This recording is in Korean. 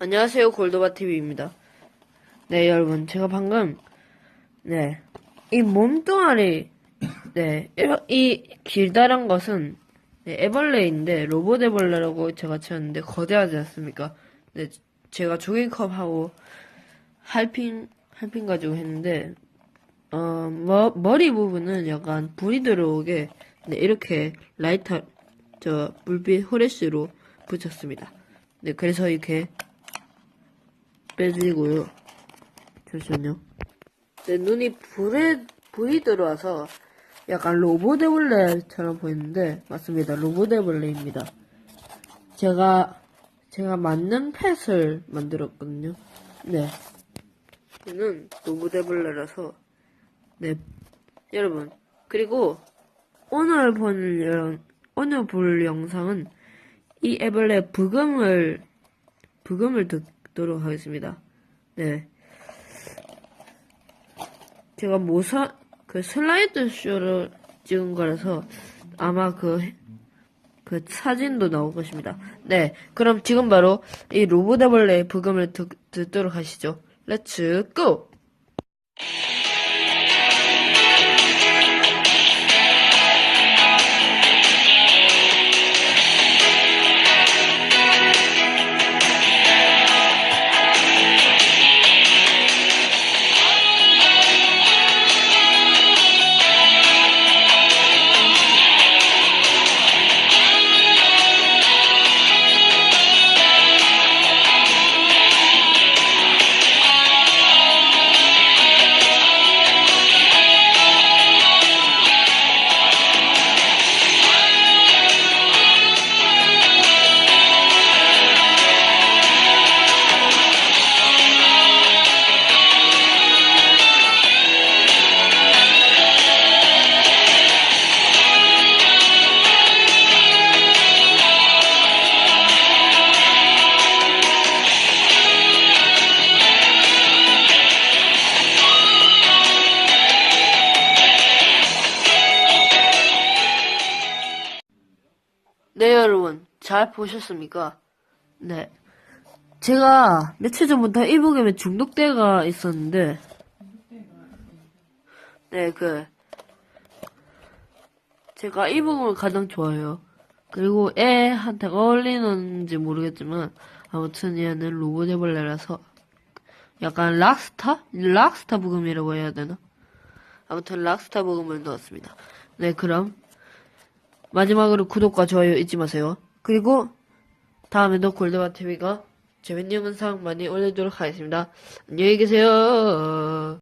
안녕하세요 골드바 TV입니다. 네 여러분 제가 방금 네 이 몸뚱아리 네이 길다란 것은 네, 애벌레인데 로봇 애벌레라고 제가 쳤는데 거대하지 않습니까? 네 제가 조깅컵하고 할핀 할핀 가지고 했는데 어 머, 머리 부분은 약간 불이 들어오게 네, 이렇게 라이터 저 불빛 후레쉬로 붙였습니다. 네 그래서 이렇게 빼지고요. 잠시만요. 내 눈이 불에, 불이 들어와서 약간 로봇 애벌레처럼 보이는데, 맞습니다. 로봇 애벌레입니다. 제가, 제가 맞는 펫을 만들었거든요. 네. 얘는 로봇 애벌레라서, 네. 여러분, 그리고 오늘 본, 영- 오늘 볼 영상은 이 애벌레 부금을, 부금을 듣 도록 하겠습니다. 네. 제가 모사, 그 슬라이드 쇼를 찍은 거라서 아마 그, 그 사진도 나올 것입니다. 네. 그럼 지금 바로 이 로보데벌레의 부금을 듣, 듣도록 하시죠. 렛츠 고! 네, 여러분. 잘 보셨습니까? 네. 제가 며칠 전부터 이 부금에 중독대가 있었는데, 네, 그, 제가 이 부금을 가장 좋아해요. 그리고 애한테 어울리는지 모르겠지만, 아무튼 얘는 로봇 애벌레라서, 약간 락스타? 락스타 부금이라고 해야 되나? 아무튼 락스타 부금을 넣었습니다. 네, 그럼, 마지막으로 구독과 좋아요 잊지 마세요. 그리고 다음에도 골드바 TV가 재밌는 영상 많이 올려도록 하겠습니다. 안녕히 계세요.